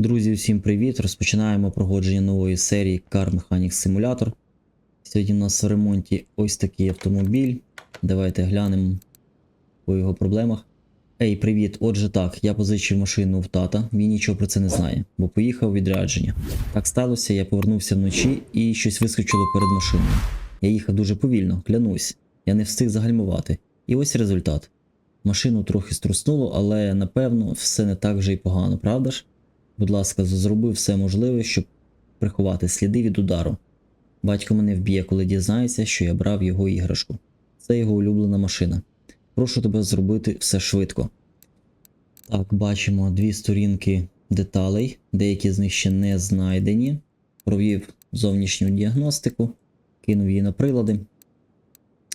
Друзі, усім привіт! Розпочинаємо проходження нової серії Car Mechanics Simulator. Сьогодні у нас в ремонті ось такий автомобіль. Давайте глянемо по його проблемах. Ей, привіт! Отже так, я позичив машину в тата, він нічого про це не знає, бо поїхав відрядження. Так сталося, я повернувся вночі і щось вискочило перед машиною. Я їхав дуже повільно, клянусь, я не встиг загальмувати. І ось результат. Машину трохи струснуло, але напевно все не так вже й погано, правда ж? Будь ласка, зроби все можливе, щоб приховати сліди від удару. Батько мене вб'є, коли дізнається, що я брав його іграшку. Це його улюблена машина. Прошу тебе зробити все швидко. Так, бачимо дві сторінки деталей, деякі з них ще не знайдені. Провів зовнішню діагностику, кинув її на прилади.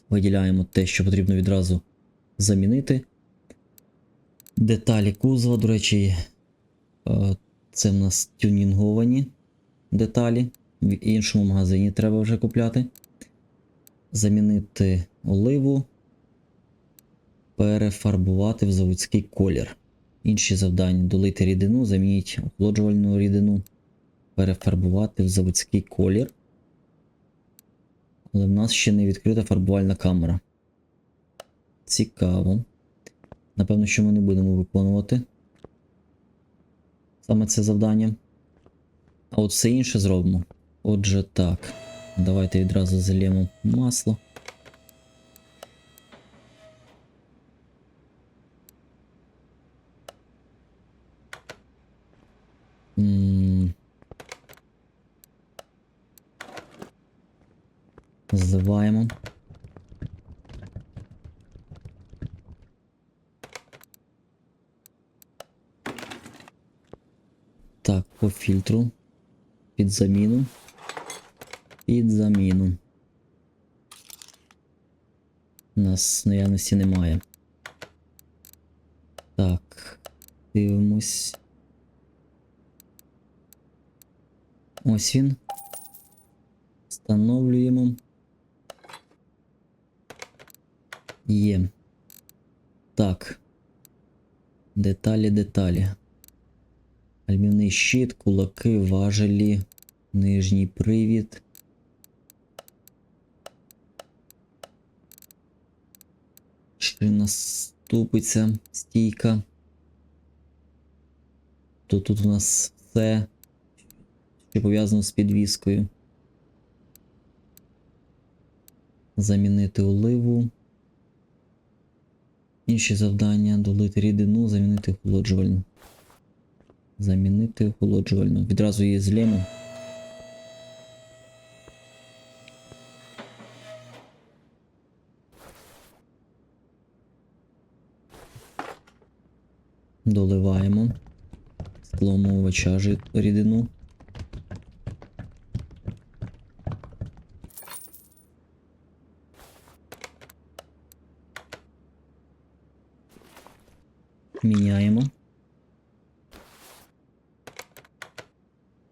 Виділяємо те, що потрібно відразу замінити. Деталі кузова, до речі, е, це в нас тюнінговані деталі. В іншому магазині треба вже купляти. Замінити оливу, перефарбувати в заводський колір. Інші завдання: долити рідину, замініть охолоджувальну рідину, перефарбувати в заводський колір. Але в нас ще не відкрита фарбувальна камера. Цікаво. Напевно, що ми не будемо виконувати саме це завдання. А от все інше зробимо. Отже, так. Давайте відразу зальємо масло. Зливаємо. Так, по фільтру. Під заміну. Під заміну. У нас наявності немає. Так. Дивимось. Ось він. Встановлюємо. Є. Так. Деталі, деталі. Щит, кулаки, важелі, нижній привід. Шина ступиця, стійка. То тут у нас все, що пов'язано з підвіскою. Замінити оливу. Інші завдання долити рідину, замінити охолоджувальну. Замінити охолоджувальну. Відразу її злємо. Доливаємо скломовувача рідину. Міняємо.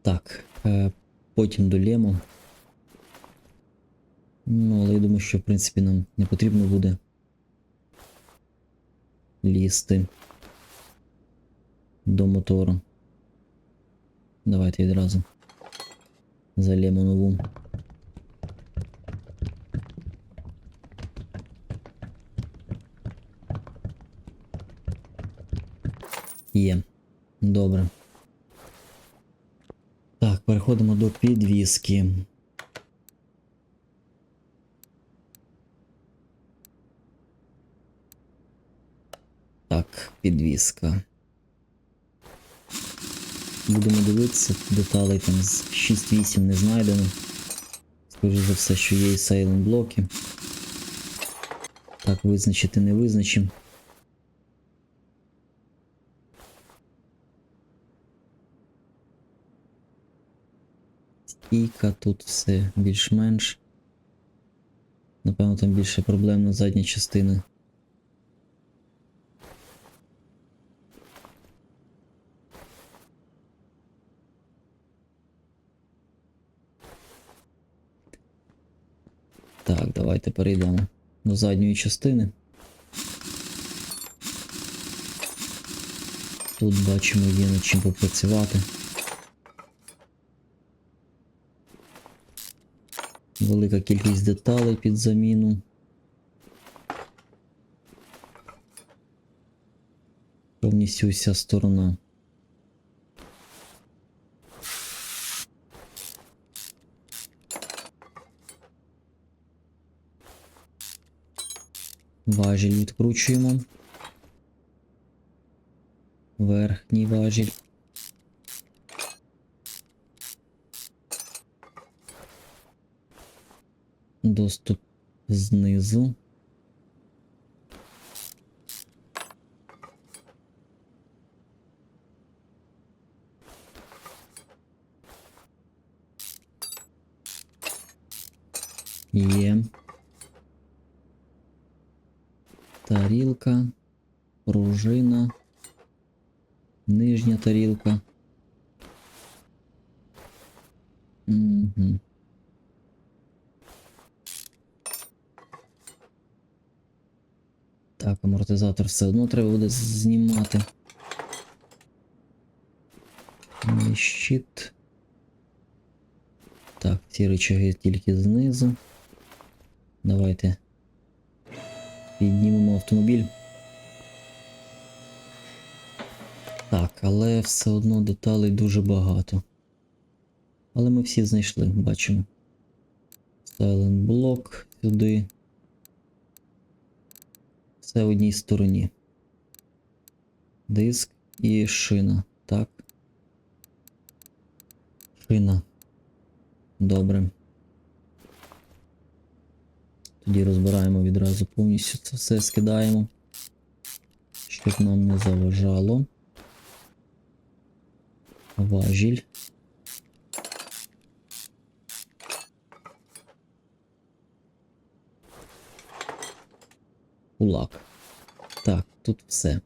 Так, е, потім долємо. Ну, але я думаю, що в принципі нам не потрібно буде лізти до мотору. Давайте відразу залємо нову. Є. Добре. Переходимо до підвіски. Так, підвіска. Будемо дивитися, деталей там з 6-8 не знайдено. Скоріше за все, що є і сейлент блоки. Так, визначити не визначимо. Стійка, тут все більш-менш. Напевно, там більше проблем на задній частини. Так, давайте перейдемо до задньої частини. Тут бачимо є над чим попрацювати. Велика кількість деталей під заміну. Повністю вся сторона. Важіль відкручуємо. Верхній важіль. Доступ знизу. Є. Тарілка, пружина, нижня тарілка. Угу. Так, амортизатор все одно треба буде знімати. Щит. Так, ці рычаги тільки знизу. Давайте піднімемо автомобіль. Так, але все одно деталей дуже багато. Але ми всі знайшли, бачимо. Silent блок сюди. Все в одній стороні. Диск і шина. Так. Шина. Добре. Тоді розбираємо відразу повністю це все скидаємо. Щоб нам не заважало. Важіль. Кулак. Так, тут все.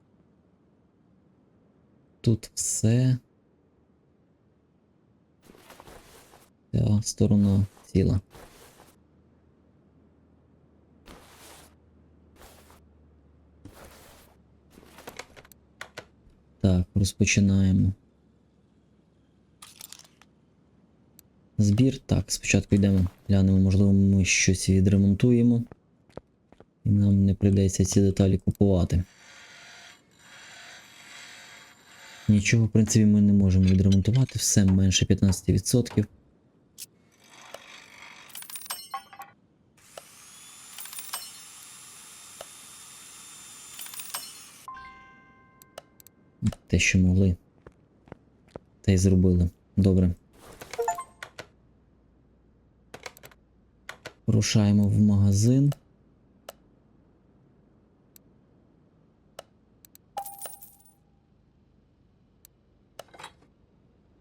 Тут все. Ця сторона ціла. Так, розпочинаємо. Збір. Так, спочатку йдемо, глянемо, можливо, ми щось відремонтуємо. І нам не прийдеться ці деталі купувати. Нічого, в принципі, ми не можемо відремонтувати, все менше 15%. Те, що могли. Те й зробили. Добре. Рушаємо в магазин.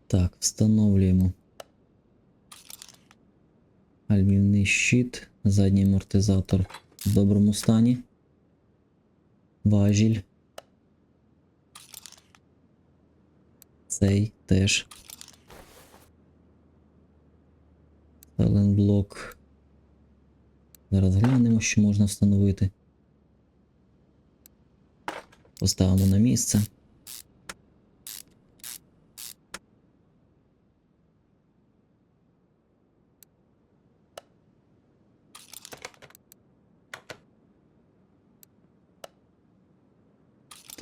Так, встановлюємо. Альмівний щит, задній амортизатор в доброму стані. Важіль. Цей теж. блок. Зараз глянемо, що можна встановити. Поставимо на місце.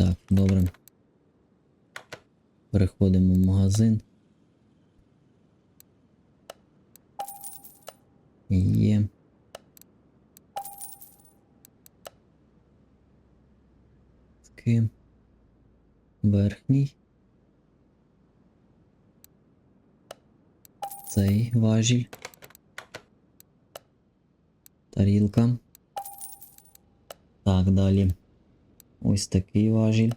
Так, добре. Переходимо в магазин. Є. Таки. Верхній. Цей важіль. Тарілка. Так, далі. Ось такий важіль.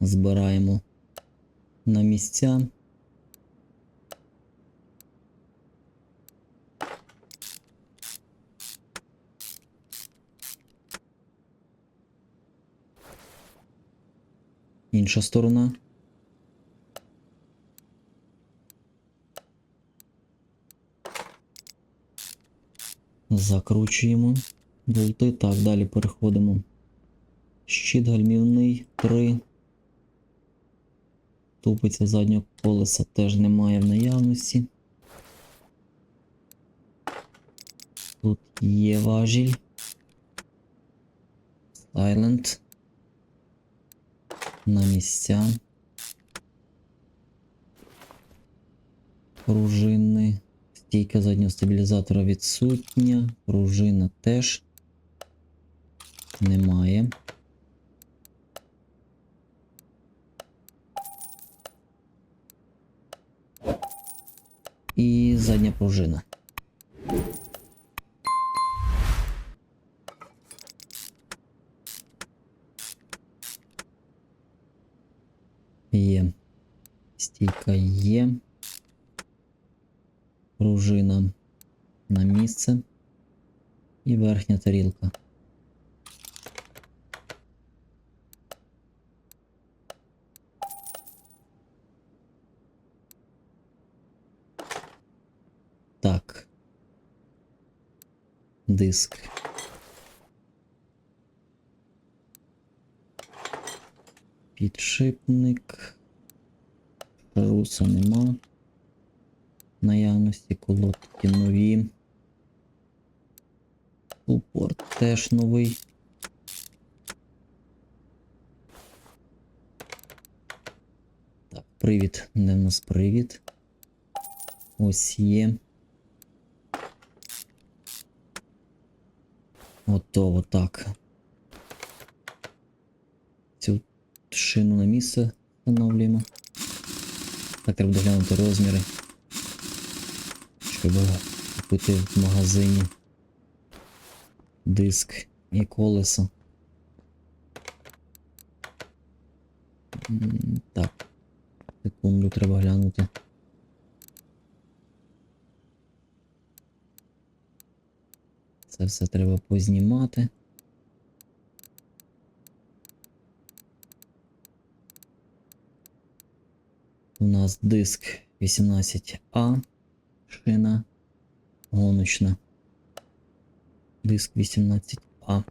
Збираємо на місця. Інша сторона. Закручуємо болти. Так, далі переходимо. Щит гальмівний 3, Тупиця заднього колеса теж немає в наявності. Тут є важіль. Silent. На місця. Пружини. Стійка заднього стабілізатора відсутня. Пружина теж немає. І задня пружина. Є. Стійка є. Пружина на місце. І верхня тарілка. Так. Диск. Підшипник. Руса нема. Наявності колодки нові. Супорт теж новий. Так, привід. Де в нас привід? Ось є. Готово, так. Цю шину на місце встановлюємо. Так, треба доглянути розміри. Щоб купити в магазині диск і колесо. Так. Секунду треба глянути. Це все треба познімати. У нас диск 18А, шина гоночна. Диск 18А.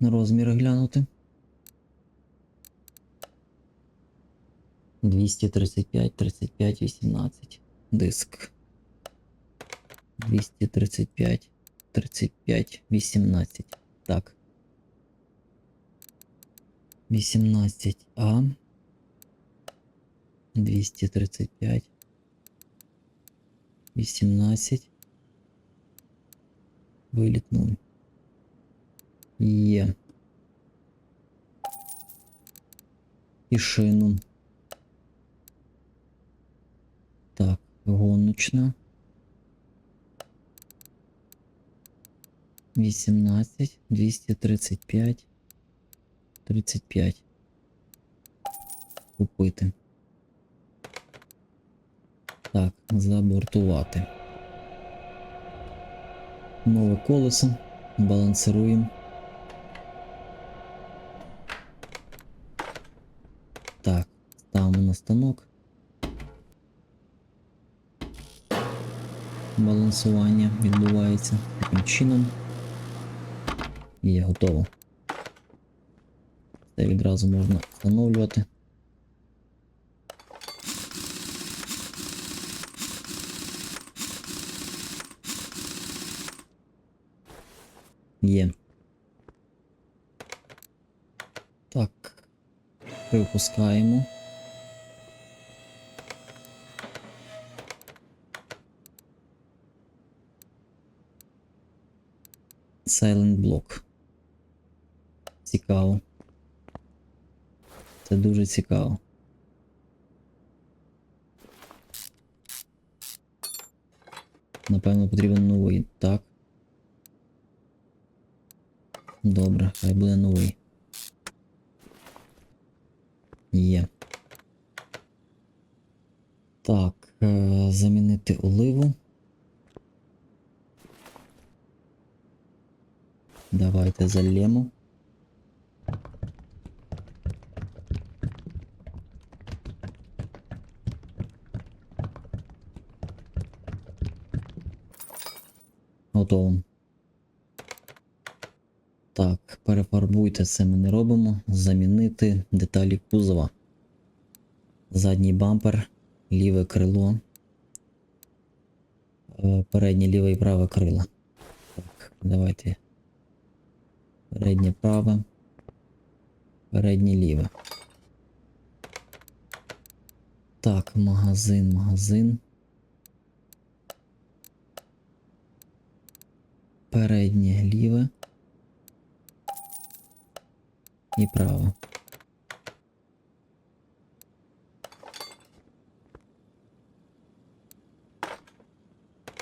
На розміри глянути. 235, 35, 18. Диск. 235, 35, 18. Так. 18А. 235. 18. Вилітнув. Є. І шину. Так, гоночна. 18, 235, 35. Купити. Так, забортувати. Нове колесо. Балансируємо. Так, ставимо на станок. Балансування відбувається таким чином. Є готово. Це відразу можна встановлювати. Є. Так. Припускаємо. Silent Block. Цікаво. Це дуже цікаво. Напевно, потрібен новий. Так. Добре, хай буде новий. Є. Так, е замінити оливу. Давайте зальємо. Готово. Так, перефарбуйте це ми не робимо. Замінити деталі кузова. Задній бампер, ліве крило. Е, Переднє ліве і праве крило. Так, давайте. Переднє праве. Переднє ліве. Так, магазин, магазин. Переднє ліве. І праве.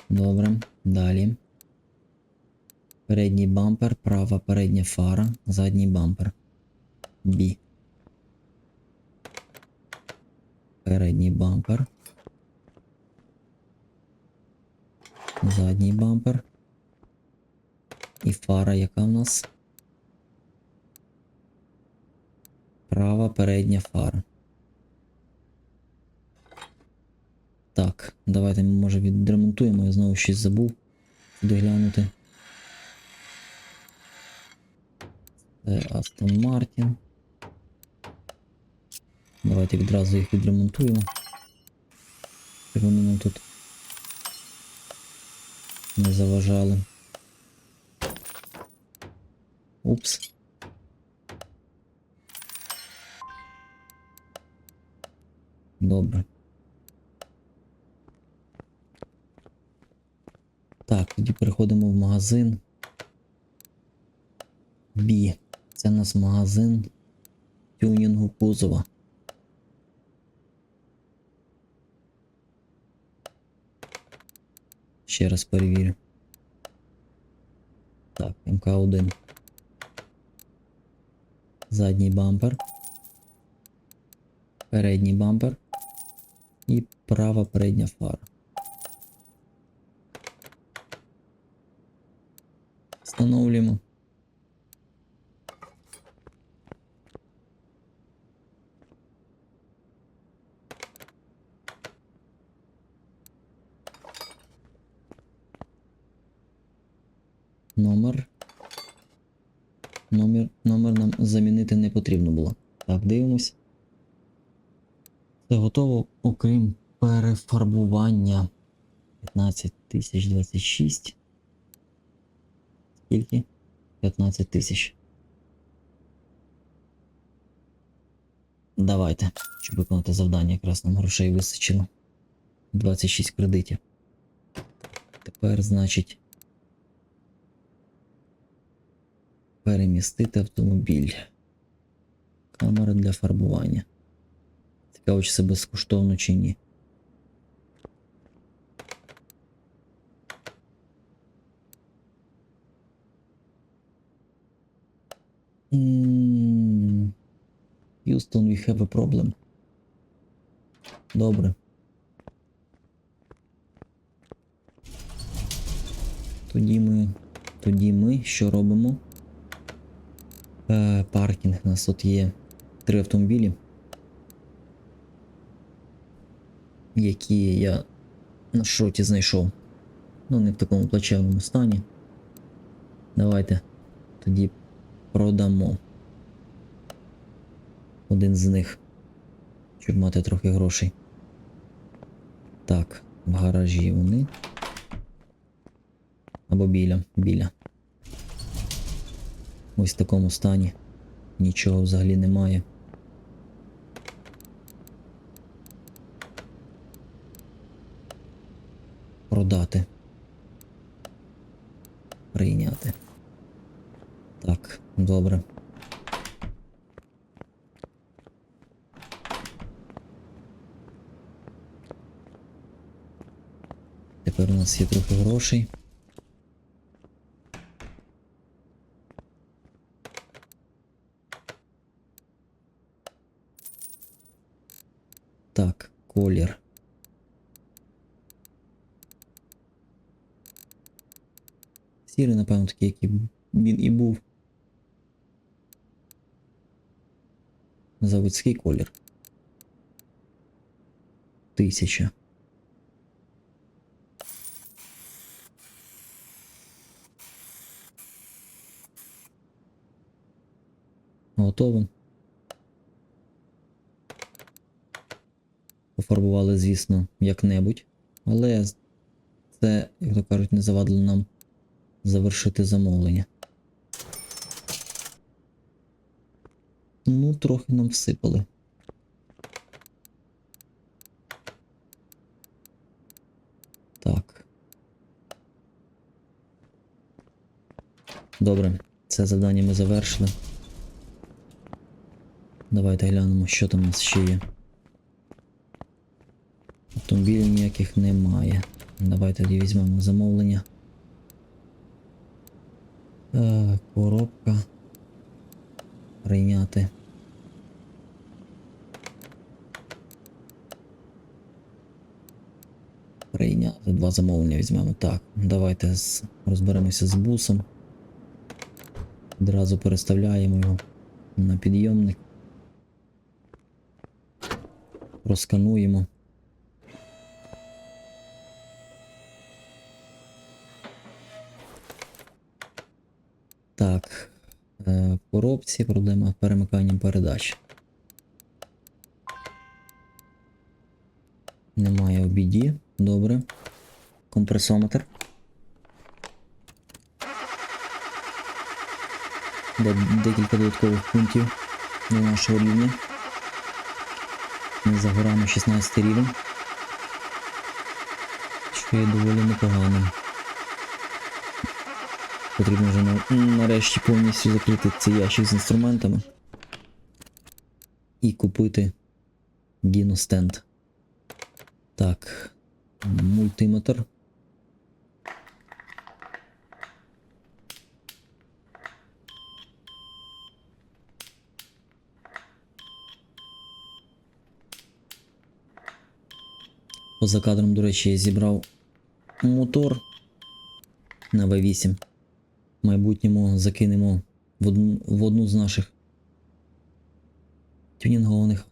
Добре, далі. Передній бампер, права передня фара, задній бампер. Бі. Передній бампер. Задній бампер. І фара, яка в нас? Права передня фара. Так, давайте може відремонтуємо, я знову щось забув доглянути. Це Астон Мартін. Давайте відразу їх відремонтуємо. Щоб вони нам тут не заважали. Упс. Добре. Так, тоді переходимо в магазин. Бі. Це у нас магазин тюнінгу кузова. Ще раз перевірю. Так, МК1. Задній бампер. Передній бампер. І права передня фара. Встановлюємо. Номер. Номер, номер нам замінити не потрібно було. Так, дивимось. Все готово, окрім перефарбування. 15026. Скільки? 15 тисяч. Давайте, щоб виконати завдання, якраз нам грошей вистачило. 26 кредитів. Тепер, значить, перемістити автомобіль. Камера для фарбування. Цікаво, чи це безкоштовно чи ні. М, Houston, we have a problem. Добре. Тоді ми. Тоді ми що робимо? Е, паркінг. У нас тут є три автомобілі. Які я на шоті знайшов. Ну, не в такому плачевному стані. Давайте тоді продамо один з них, щоб мати трохи грошей. Так, в гаражі вони. Або біля, біля. Ось в такому стані. Нічого взагалі немає. Продати. Прийняти. Так, добре. Тепер у нас є трохи грошей. Так, колір. Сірий, напевно, такий, який він і був. Заводський колір. Тисяча. готово. Пофарбували, звісно, як-небудь. Але це, як то кажуть, не завадило нам завершити замовлення. Ну, трохи нам всипали. Так. Добре, це завдання ми завершили. Давайте глянемо, що там у нас ще є. Автомобілів ніяких немає. Давайте тоді візьмемо замовлення. Так, коробка. Прийняти. Прийняти два замовлення візьмемо. Так, давайте розберемося з бусом. Одразу переставляємо його на підйомник. Проскануємо. Так. е, коробці проблема з перемиканням передач. Немає обіді. Добре. Компресометр. Декілька додаткових пунктів до нашого рівня. Ми за горами 16 рівень. Що є доволі непоганим. Потрібно вже нарешті повністю закрити цей ящик з інструментами і купити Діностенд. Так, мультиметр. Поза кадром, до речі, я зібрав мотор на V8. В майбутньому закинемо в одну, в одну з наших тюнінгованих,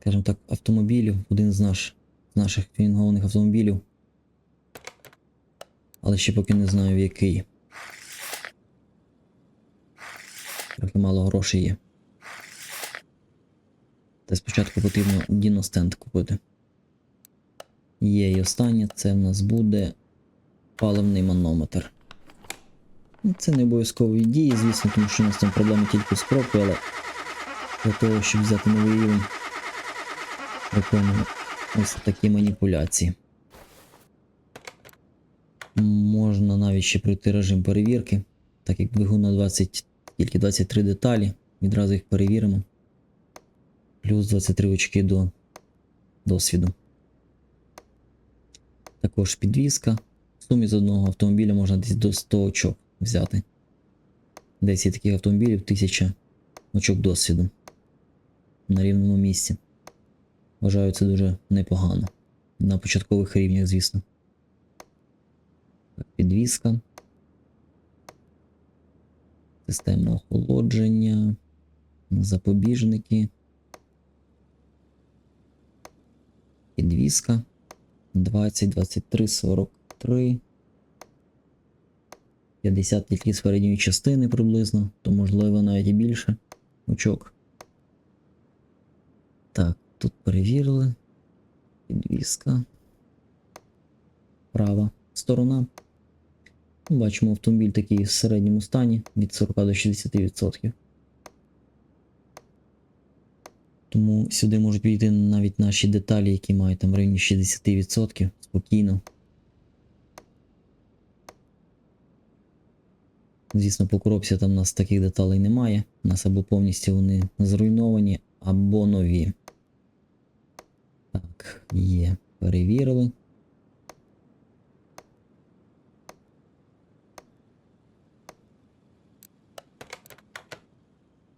скажімо так, автомобілів, один з, наш, наших тюнінгованих автомобілів. Але ще поки не знаю в який. Трохи мало грошей є. Та спочатку потрібно діностенд купити. Є і останнє, це в нас буде паливний манометр. Ну, Це не обов'язкові дії, звісно, тому що у нас там проблеми тільки з пробкою, але для того, щоб взяти новий рівень, виконуємо ось такі маніпуляції. Можна навіть ще пройти режим перевірки, так як двигун на 20, тільки 23 деталі, відразу їх перевіримо. Плюс 23 очки до досвіду. Також підвізка. В сумі з одного автомобіля можна десь до 100 очок взяти. Десь є таких автомобілів 1000 очок досвіду на рівному місці. Вважаю це дуже непогано. На початкових рівнях, звісно. Так, Підвізка. Система охолодження. Запобіжники. Підвізка. 20, 23, 43. 50 тільки з передньої частини приблизно, то можливо навіть і більше очок. Так, тут перевірили. Підвізка. Права сторона. Бачимо автомобіль такий в середньому стані від 40 до 60%. Тому сюди можуть війти навіть наші деталі, які мають там в районі 60% спокійно. Звісно, по коробці там у нас таких деталей немає. У нас або повністю вони зруйновані, або нові. Так, є. Перевірили.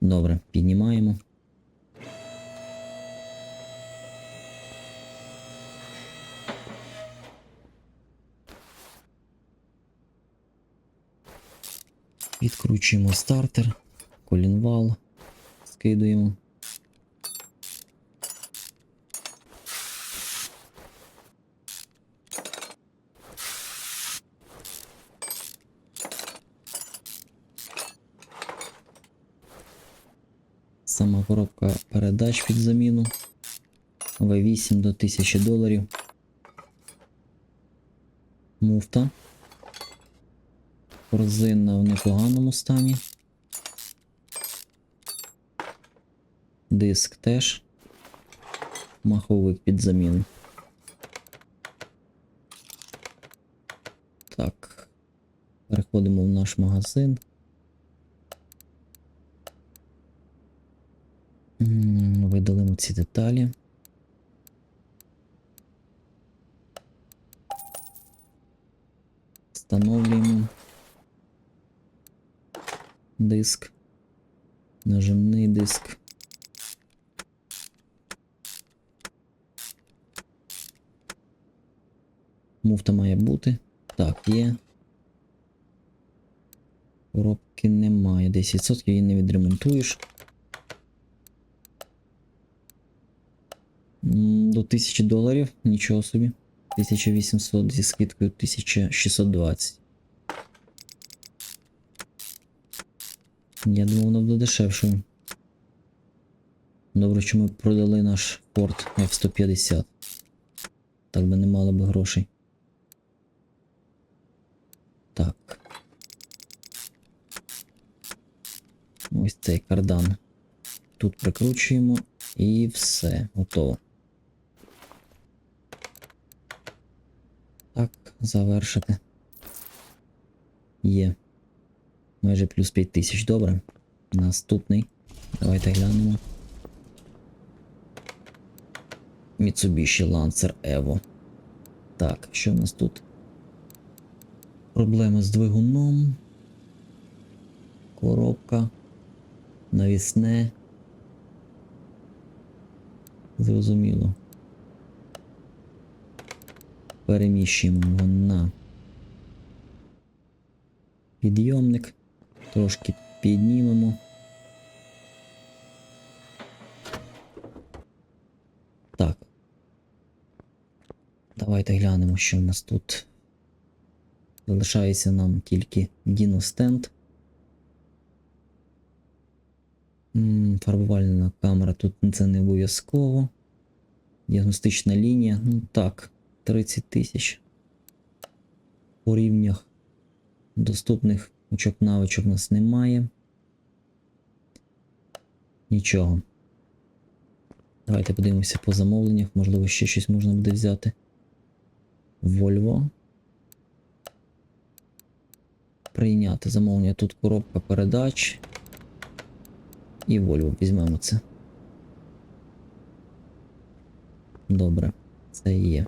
Добре, піднімаємо. Відкручуємо стартер, колінвал, скидуємо. Сама коробка передач під заміну. V8 до 1000 доларів. Муфта. Корзина в непоганому стані. Диск теж. Маховик під заміну. Так. Переходимо в наш магазин. Видалимо ці деталі. Встановлюємо диск. Нажимний диск. Муфта має бути. Так, є. Коробки немає. 10% її не відремонтуєш. До 1000 доларів, нічого собі. 1800 зі скидкою 1620. Я думав, воно буде дешевшою. Добре, що ми продали наш Ford F-150. Так би не мали би грошей. Так. Ось цей кардан. Тут прикручуємо і все, готово. Так, завершити. Є. Майже плюс 5000, добре. Наступний. Давайте глянемо. Mitsubishi Lancer Evo. Так, що в нас тут? Проблеми з двигуном. Коробка. Навісне. Зрозуміло. Переміщуємо його на підйомник. Трошки піднімемо. Так. Давайте глянемо, що в нас тут. Залишається нам тільки діностенд. Фарбувальна камера тут це не обов'язково. Діагностична лінія. Ну так, 30 тисяч. По рівнях доступних очок навичок у нас немає. Нічого. Давайте подивимося по замовленнях. Можливо, ще щось можна буде взяти. Volvo. Прийняти замовлення. Тут коробка передач. І Volvo візьмемо це. Добре, це є.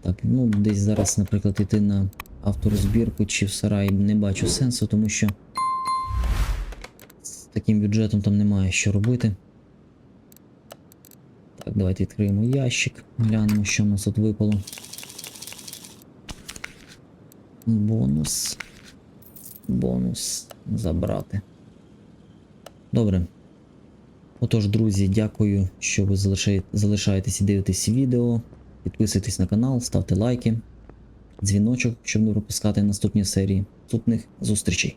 Так, ну десь зараз, наприклад, йти на авторозбірку чи в сарай не бачу сенсу, тому що з таким бюджетом там немає що робити. Так, давайте відкриємо ящик, глянемо, що в нас тут випало. Бонус. Бонус забрати. Добре. Отож, друзі, дякую, що ви залишаєте- залишаєтесь і дивитесь відео. Підписуйтесь на канал, ставте лайки, дзвіночок, щоб не пропускати наступні серії. Наступних зустрічей.